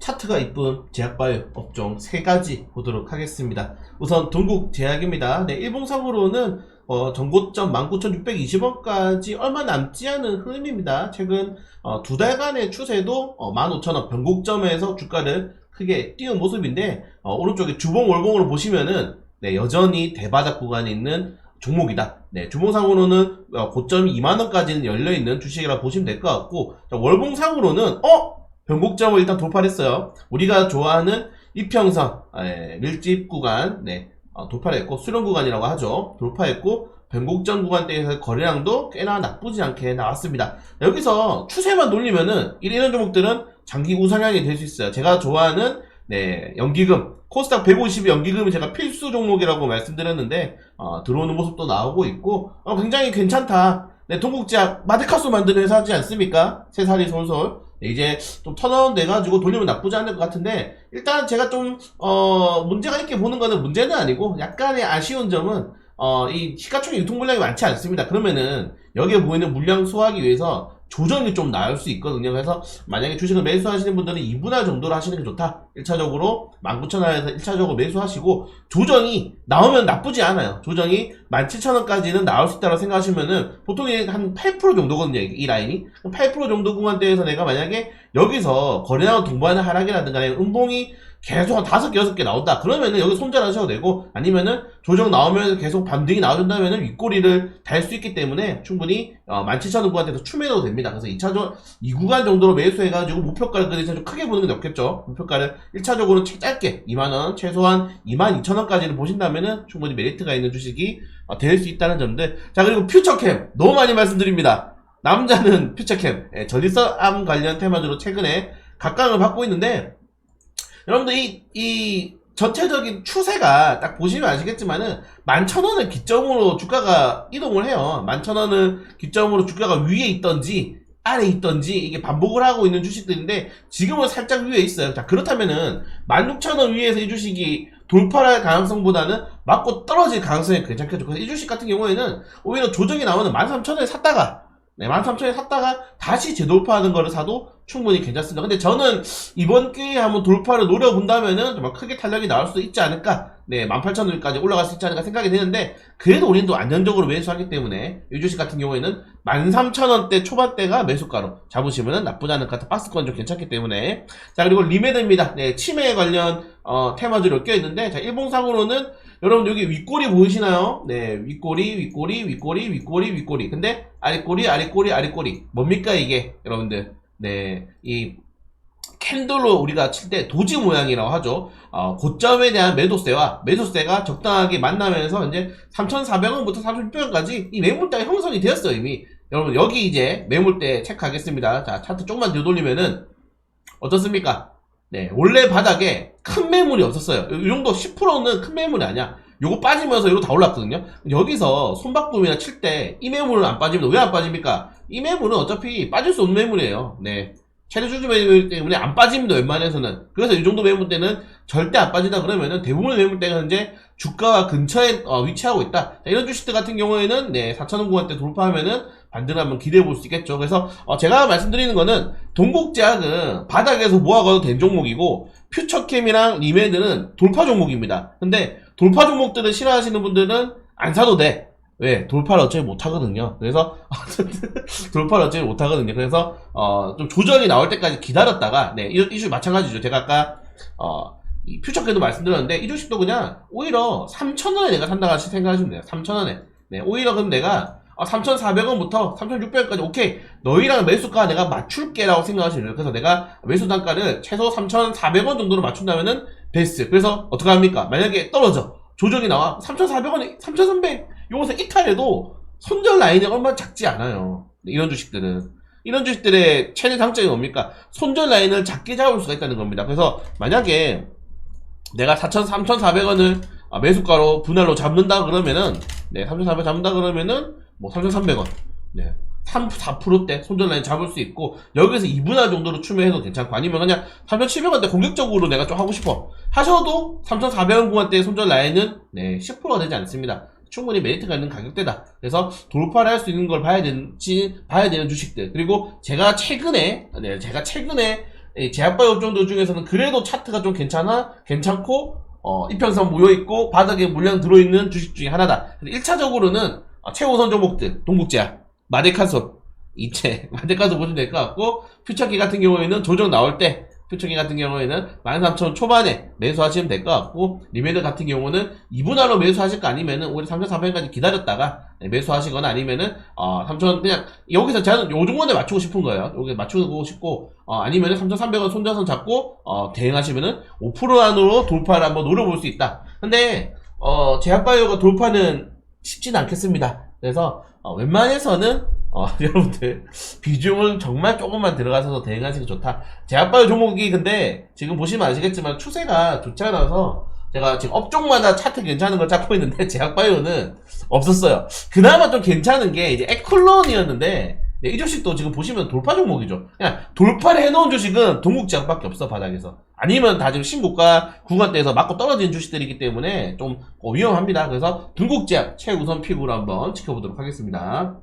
차트가 이쁜 제약바이오 업종 세 가지 보도록 하겠습니다. 우선 동국 제약입니다. 네, 일봉상으로는 어, 전고점 19,620원까지 얼마 남지 않은 흐름입니다. 최근 어, 두 달간의 추세도 어, 15,000원 변곡점에서 주가를 크게 띄운 모습인데 어, 오른쪽에 주봉 월봉으로 보시면은 네, 여전히 대바닥 구간에 있는 종목이다. 네, 주봉상으로는 어, 고점이 2만원까지는 열려있는 주식이라 보시면 될 것 같고 자, 월봉상으로는 어? 변곡점을 일단 돌파했어요. 우리가 좋아하는 이평선 예, 밀집 구간 네, 어, 돌파했고 수렴 구간이라고 하죠. 돌파했고 변곡점 구간대에서 거래량도 꽤나 나쁘지 않게 나왔습니다. 여기서 추세만 돌리면은 이런 종목들은 장기 우상향이 될 수 있어요. 제가 좋아하는 네, 연기금 코스닥 150 연기금이 제가 필수 종목이라고 말씀드렸는데 어, 들어오는 모습도 나오고 있고 어, 굉장히 괜찮다. 네, 동국제약 마데카소 만드는 회사 하지 않습니까? 세살이 솔솔. 네, 이제 좀 턴어운 돼가지고 돌리면 나쁘지 않을 것 같은데 일단 제가 좀 어, 문제가 있게 보는 거는 문제는 아니고 약간의 아쉬운 점은 어, 이 시가총액 유통 물량이 많지 않습니다. 그러면은 여기에 보이는 물량 소화하기 위해서 조정이 좀 나올 수 있거든요. 그래서 만약에 주식을 매수하시는 분들은 2분할 정도로 하시는 게 좋다. 1차적으로 19,000원에서 1차적으로 매수하시고 조정이 나오면 나쁘지 않아요. 조정이 17,000원까지는 나올 수 있다고 생각하시면은 보통 한 8% 정도거든요. 이 라인이. 8% 정도 구간대에서 내가 만약에 여기서 거래량 동반의 하락이라든가 음봉이 계속 한 다섯 개, 여섯 개 나온다. 그러면은 여기 손절하셔도 되고, 아니면은 조정 나오면 계속 반등이 나와준다면은 윗꼬리를 달 수 있기 때문에 충분히, 어, 17,000원 구간에서 추매도 됩니다. 그래서 2차적, 이 구간 정도로 매수해가지고 목표가를 그래서 좀 크게 보는 게 낫겠죠. 목표가를 1차적으로 짧게 2만원, 최소한 22,000원까지는 보신다면은 충분히 메리트가 있는 주식이 어, 될수 있다는 점들. 자, 그리고 퓨처캠. 너무 많이 말씀드립니다. 남자는 퓨처캠. 예, 전립선 암 관련 테마주로 최근에 각광을 받고 있는데, 여러분들 이, 이 전체적인 추세가 딱 보시면 아시겠지만은 11,000원을 기점으로 주가가 이동을 해요. 11,000원을 기점으로 주가가 위에 있던지 아래 있던지 이게 반복을 하고 있는 주식들인데 지금은 살짝 위에 있어요. 자 그렇다면은 16,000원 위에서 이 주식이 돌파할 가능성보다는 맞고 떨어질 가능성이 괜찮겠죠. 그래서 이 주식 같은 경우에는 오히려 조정이 나오는 13,000원에 샀다가 네, 13,000원에 샀다가 다시 재돌파하는 거를 사도 충분히 괜찮습니다. 근데 저는 이번 기회에 한번 돌파를 노려본다면은 정말 크게 탄력이 나올 수도 있지 않을까. 네, 18,000원까지 올라갈 수 있지 않을까 생각이 되는데, 그래도 우리는 또 안정적으로 매수하기 때문에, 이 주식 같은 경우에는 13,000원대 초반대가 매수가로 잡으시면은 나쁘지 않을 것 같아. 박스권 좀 괜찮기 때문에. 자, 그리고 리메드입니다. 네, 치매 관련, 어, 테마주로 껴있는데, 자, 일봉상으로는 여러분 여기 윗꼬리 보이시나요? 네, 윗꼬리, 윗꼬리, 윗꼬리, 윗꼬리, 윗꼬리. 근데 아랫꼬리, 아랫꼬리, 아랫꼬리. 뭡니까 이게, 여러분들? 네, 이 캔들로 우리가 칠 때 도지 모양이라고 하죠. 어, 고점에 대한 매도세와 매수세가 적당하게 만나면서 이제 3,400원부터 3,600원까지 이 매물대가 형성이 되었어요 이미. 여러분 여기 이제 매물대 체크하겠습니다. 자 차트 조금만 뒤로 돌리면은 어떻습니까? 네, 원래 바닥에 큰 매물이 없었어요. 이 정도 10%는 큰 매물이 아니야. 요거 빠지면서 이거 다 올랐거든요. 여기서 손바꿈이나 칠 때 이 매물은 안 빠집니다. 왜 안 빠집니까? 이 매물은 어차피 빠질 수 없는 매물이에요. 네. 최대 주주 매물 때문에 안 빠집니다. 웬만해서는. 그래서 이 정도 매물 때는 절대 안 빠진다 그러면은 대부분의 매물 때가 현재 주가와 근처에 어, 위치하고 있다. 자, 이런 주식들 같은 경우에는 네, 4천원 구간대 돌파하면은 반등을 한번 기대해 볼 수 있겠죠. 그래서 어, 제가 말씀드리는 거는 동국제약은 바닥에서 모아가도 된 종목이고 퓨처캠이랑 리메드는 돌파 종목입니다. 근데 돌파 종목들을 싫어하시는 분들은 안 사도 돼. 왜? 돌파를 어차피 못 하거든요. 그래서, 돌파를 어차피 못 하거든요. 그래서, 어, 좀 조정이 나올 때까지 기다렸다가, 네, 이, 이 주식 마찬가지죠. 제가 아까, 어, 이 퓨처캠도 말씀드렸는데, 이 주식도 그냥, 오히려 3,000원에 내가 산다고 생각하시면 돼요. 3,000원에. 네, 오히려 그럼 내가, 어, 3,400원부터 3,600원까지, 오케이. 너희랑 매수가 내가 맞출게라고 생각하시면 돼요. 그래서 내가 매수 단가를 최소 3,400원 정도로 맞춘다면은 베스트. 그래서 어떻게 합니까? 만약에 떨어져. 조정이 나와. 3,400원, 3,300, 요것을 이탈해도 손절 라인이 얼마 작지 않아요. 이런 주식들은. 이런 주식들의 최대 장점이 뭡니까? 손절 라인을 작게 잡을 수가 있다는 겁니다. 그래서 만약에 내가 4,000, 3,400원을 매수가로 분할로 잡는다 그러면은 네, 3,400원 잡는다 그러면은 뭐 3,300원. 네. 3, 4%대 손절 라인 잡을 수 있고 여기서 2분할 정도로 추매해도 괜찮고 아니면 그냥 3,700원대 공격적으로 내가 좀 하고 싶어 하셔도 3,400원 구간대 손절 라인은 네, 10%가 되지 않습니다. 충분히 메리트가 있는 가격대다. 그래서 돌파를 할 수 있는 걸 봐야 되는지 봐야 되는 주식들. 그리고 제가 최근에 네, 제가 최근에 이 제약바이오 업종들 중에서는 그래도 차트가 좀 괜찮아, 괜찮고, 어, 이평선 모여있고, 바닥에 물량 들어있는 주식 중에 하나다. 1차적으로는 최우선 종목들, 동국제약, 마데카소, 이체, 마데카소 보시면 될 것 같고, 퓨처기 같은 경우에는 조정 나올 때, 퓨처기 같은 경우에는 13,000 초반에 매수하시면 될 것 같고, 리메드 같은 경우는 2분할로 매수하실 거 아니면은, 오히려 3,400까지 기다렸다가, 네, 매수하시거나 아니면은, 어, 3,000, 그냥, 여기서 저는 요 정도에 맞추고 싶은 거예요. 여기 맞추고 싶고, 어, 아니면은 3,300원 손자선 잡고, 어, 대응하시면은 5% 안으로 돌파를 한번 노려볼 수 있다. 근데, 어, 제약바이오가 돌파는 쉽진 않겠습니다. 그래서, 어, 웬만해서는, 어, 여러분들, 비중은 정말 조금만 들어가서 대응하시는 게 좋다. 제약바이오 종목이 근데, 지금 보시면 아시겠지만, 추세가 좋지 않아서, 제가 지금 업종마다 차트 괜찮은 걸 찾고 있는데, 제약바이오는 없었어요. 그나마 좀 괜찮은 게, 이제 에클론이었는데, 네, 이 주식도 지금 보시면 돌파 종목이죠. 그냥 돌파를 해놓은 주식은 동국제약밖에 없어 바닥에서. 아니면 다 지금 신고가 구간대에서 맞고 떨어진 주식들이기 때문에 좀 어, 위험합니다. 그래서 동국제약 최우선 픽으로 한번 지켜보도록 하겠습니다.